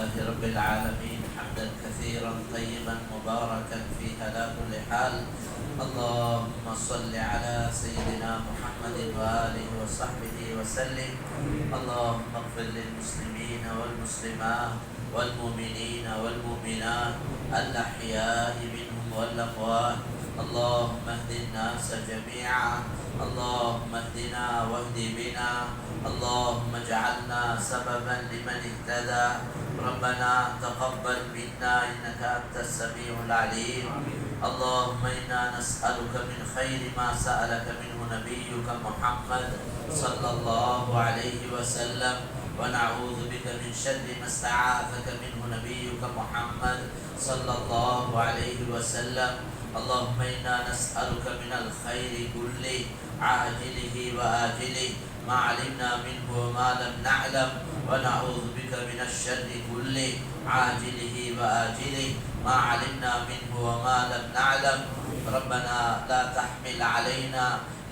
لله رب العالمين حمدا كثيرا طيبا مباركا فيه على كل حال اللهم صل على سيدنا محمد وآله وصحبه وسلم. اللهم اغفر للمسلمين والمسلمات والمؤمنين والمؤمنات الأحياء منهم والأموات. اللهم اهد الناس جميعا. اللهم اهدنا واهد بنا. اللهم اجعلنا سببا لمن اهتدى. ربنا تقبل منا إنك أنت السميع العليم. اللهم إنا نسألك من خير ما سألك منه نبيك محمد صلى الله عليه وسلم. ونعوذ بك من شر ما استعاذك منه نبيك محمد صلى الله عليه وسلم. اللهم إنا نسألك من الخير كله عاجله وآجله. ما علمنا منه وما لم نعلم ونعوذ بك من الشر كله عاجله وآجله. ما علمنا منه وما لم نعلم. ربنا لا تحمل علينا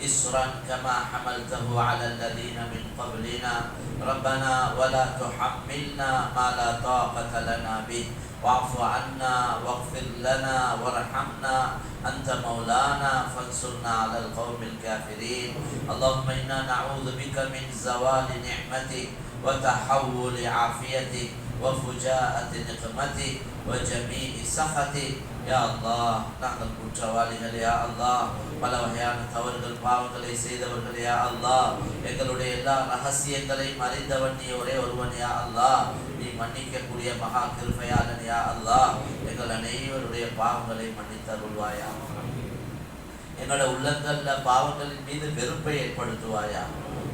إسرا كما حملته على الذين من قبلنا. ربنا ولا تحملنا ما لا طاقة لنا به. واعف عنا واغفر لنا وارحمنا أنت مولانا فانصرنا على القوم الكافرين اللهم إنا نعوذ بك من زوال نعمتك وتحول عافيتك وفجاءة نقمتك وجميع سخطك யா அல்லாஹ் நாங்கள் குற்றவாளிகள் யா அல்லாஹ் பல வகையான தவறுகள் பாவங்களை செய்தவர்கள் யா அல்லாஹ் எங்களுடைய எல்லா ரகசியங்களையும் அறிந்தவன் நீ ஒரே ஒருவன் யா அல்லாஹ் நீ மன்னிக்கக்கூடிய மகா கிருபையாளன் யா அல்லாஹ். எங்கள் அனைவருடைய பாவங்களை மன்னித்தருள்வாயா. எங்களோட உள்ளங்கள்ல பாவங்களின் மீது வெறுப்பை ஏற்படுத்துவாயா.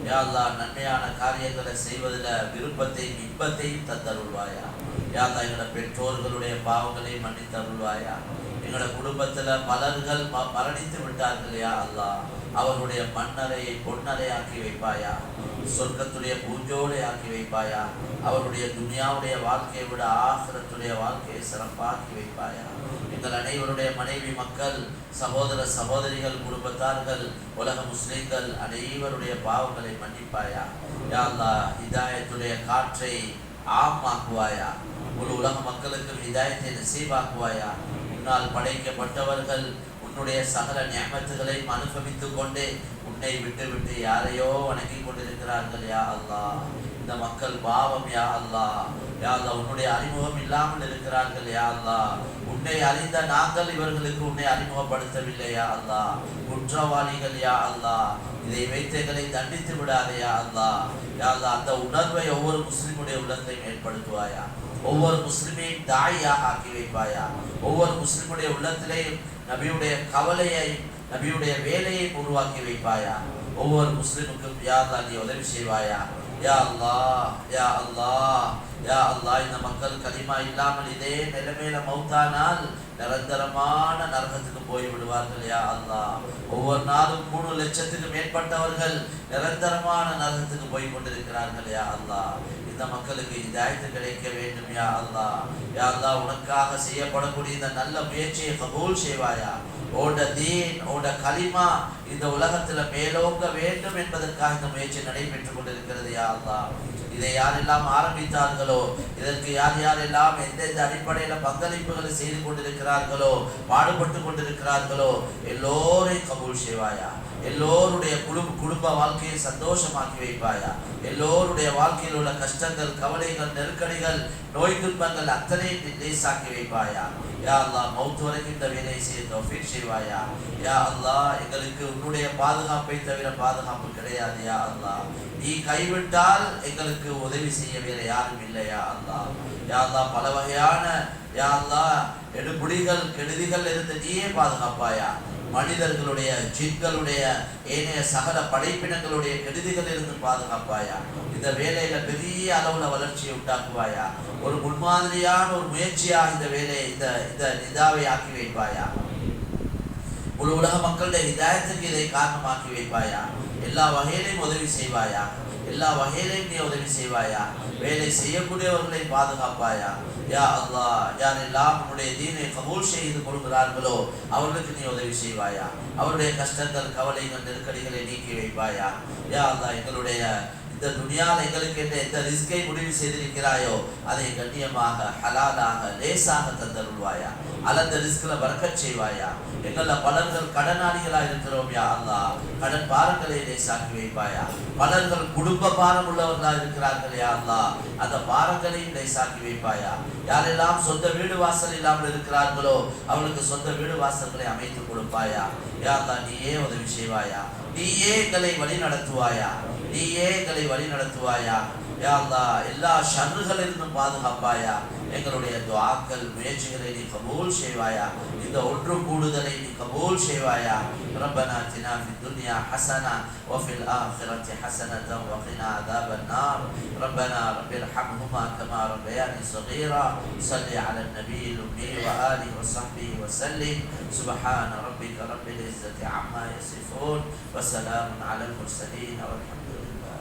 யா அல்லாஹ் நன்மையான காரியங்களை செய்வதில் விருப்பத்தையும் இன்பத்தையும் தந்தருள்வாயா. யா அல்லா எங்களோட பெற்றோர்களுடைய பாவங்களை மன்னித்தருள்வாயா. எங்களோட குடும்பத்துல பலர்கள் மரணித்து விட்டார்கள் யா அல்லாஹ். அவர்களுடைய மண்ணறையை பொன்னறையாக்கி வைப்பாயா? சொர்க்கத்துடைய பூஞ்சோடை ஆக்கி வைப்பாயா? அவருடைய துனியாவுடைய வாழ்க்கையை விட ஆசிரத்துடைய வாழ்க்கையை சிறப்பாக்கி வைப்பாயா? எங்கள் அனைவருடைய மனைவி மக்கள் சகோதர சகோதரிகள் குடும்பத்தார்கள் உலக முஸ்லிம்கள் அனைவருடைய பாவங்களை மன்னிப்பாயா? யா அல்லாஹ் காற்றை ஆமாக்குவாயா முழு உலக மக்களுக்கும் இதாயத்தை நசீவாக்குவாயா உன்னால் படைக்கப்பட்டவர்கள் உன்னுடைய சகல நியமத்துகளையும் அனுபவித்துக் கொண்டு உன்னை விட்டு விட்டு யாரையோ வணங்கி கொண்டிருக்கிறார்கள் யா அல்லா. இந்த மக்கள் பாவம் யா அல்லாஹ் யா அல்லா உன்னுடைய அறிமுகம் இல்லாமல் இருக்கிறார்கள் யா அல்லாஹ் உன்னை அறிந்த நாங்கள் இவர்களுக்கு உன்னை அறிமுகப்படுத்தவில்லை யா அல்லாஹ் குற்றவாளிகள் யா அல்லாஹ் இதை வைத்தங்களை தண்டித்து விடாதயா யா யா அல்லா அந்த உணர்வை ஒவ்வொரு முஸ்லிமுடைய உள்ளத்தையும் ஏற்படுத்துவாயா ஒவ்வொரு முஸ்லிமையும் தாயாக ஆக்கி வைப்பாயா? ஒவ்வொரு முஸ்லிமுடைய உள்ளத்திலேயும் நபியுடைய கவலையை நபியுடைய வேலையை உருவாக்கி வைப்பாயா? ஒவ்வொரு முஸ்லிமுக்கும் யா தான் நீ உதவி செய்வாயா? யா அல்லா யா அல்லா யா அல்லாஹ் இந்த மக்கள் களிமா இல்லாமல் இதே நிலைமையில மௌத்தானால் நிரந்தரமான நரகத்துக்கு போய் விடுவார்கள் யா அல்லாஹ். ஒவ்வொரு நாளும் மூணு லட்சத்துக்கு மேற்பட்டவர்கள் நிரந்தரமான நரகத்துக்கு போய் கொண்டிருக்கிறார்கள் யா அல்லாஹ். இந்த மக்களுக்கு இதாயத்து கிடைக்க வேண்டும் யா அல்லா யா அல்லா உனக்காக செய்யப்படக்கூடிய இந்த நல்ல முயற்சியை கபூல் செய்வாயா? ஓட தீன் ஓட கலிமா இந்த உலகத்துல மேலோங்க வேண்டும் என்பதற்காக இந்த முயற்சி நடைபெற்றுக் கொண்டிருக்கிறது யார்தான் இதை யாரெல்லாம் ஆரம்பித்தார்களோ இதற்கு யார் யாரெல்லாம் எந்தெந்த அடிப்படையில பங்களிப்புகளை செய்து கொண்டிருக்கிறார்களோ பாடுபட்டு கொண்டிருக்கிறார்களோ எல்லோரையும் கபூல் செய்வாயா எல்லோருடைய குடும்ப குடும்ப வாழ்க்கையை சந்தோஷமாக்கி வைப்பாயா? எல்லோருடைய வாழ்க்கையில் உள்ள கஷ்டங்கள் கவலைகள் நெருக்கடிகள் நோய் துன்பங்கள் அத்தனை லேசாக்கி வைப்பாயா? யா அல்லா மௌத் வரைக்கும் இந்த வேலையை செய்ய தௌஃபீக் செய்வாயா? யா அல்லா எங்களுக்கு உன்னுடைய பாதுகாப்பை தவிர பாதுகாப்பு கிடையாது யா அல்லா நீ கைவிட்டால் எங்களுக்கு உதவி செய்ய வேற யாரும் இல்லையா அல்லா யா அல்லா பல வகையான யா அல்லா எடுபுடிகள் கெடுதிகள் இருந்து நீயே பாதுகாப்பாயா? மனிதர்களுடைய ஜின்களுடைய ஏனைய சகல படைப்பினங்களுடைய கெடுதிகள் இருந்து பாதுகாப்பாயா? இந்த வேலையில பெரிய அளவுல வளர்ச்சியை உண்டாக்குவாயா? ஒரு முன்மாதிரியான ஒரு முயற்சியாக இந்த வேலையை இந்த இந்த நிதாவை ஆக்கி வைப்பாயா? முழு உலக மக்களுடைய ஹிதாயத்துக்கு இதை காரணமாக்கி வைப்பாயா? எல்லா வகையிலையும் உதவி செய்வாயா? எல்லா வகையிலையும் நீ உதவி செய்வாயா? வேலை செய்யக்கூடியவர்களை பாதுகாப்பாயா? யா அல்லா யார் எல்லாம் உன்னுடைய தீனை கபூல் செய்து கொள்கிறார்களோ அவர்களுக்கு நீ உதவி செய்வாயா? அவருடைய கஷ்டங்கள் கவலைகள் நெருக்கடிகளை நீக்கி வைப்பாயா? யா அல்லா எங்களுடைய இந்த துணியால் எங்களுக்கு என்ற எந்த ரிஸ்கை முடிவு செய்திருக்கிறாயோ அதை கண்ணியமாக ஹலாலாக லேசாக தந்தருள்வாயா? அல்லந்த ரிஸ்கில் வரக்கச் செய்வாயா? எங்கள பலர்கள் கடனாளிகளாக இருக்கிறோம் யா கடன் பாரங்களை லேசாக்கி வைப்பாயா? பலர்கள் குடும்ப பாரம் உள்ளவர்களாக இருக்கிறார்கள் யா அல்லாஹ். அந்த பாரங்களையும் லேசாக்கி வைப்பாயா? யாரெல்லாம் சொந்த வீடு வாசல் இல்லாமல் இருக்கிறார்களோ அவளுக்கு சொந்த வீடு வாசல்களை அமைத்து கொடுப்பாயா? யா அல்லாஹ் நீயே உதவி செய்வாயா? நீயே எங்களை வழி நடத்துவாயா? நீயே எங்களை வழி நடத்துவாயா? யா எல்லா ஷர்றுகளிலிருந்தும் பாதுகாப்பாயா? எங்களுடைய துஆக்கள் முயற்சிகளை நீ கபூல் செய்வாயா இந்த ஒன்று கூடுதலை நீ கபூல் செய்வாயா ربنا اتنا في الدنيا حسنه وفي الاخره حسنه وقنا عذاب النار ربنا رب ارحمهما كما ربياني صغيرا صل على النبي الامي واله وصحبه وسلم سبحان ربك رب العزه عما يصفون وسلام على المرسلين والحمد لله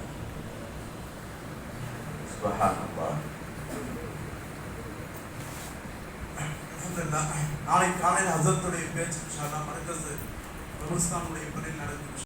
سبحان الله அல்ஹம்துலில்லாஹ். நாளை காலையில் அசத்துடைய பேச்சு இன்ஷா அல்லாஹ் பணியில் நடக்கும்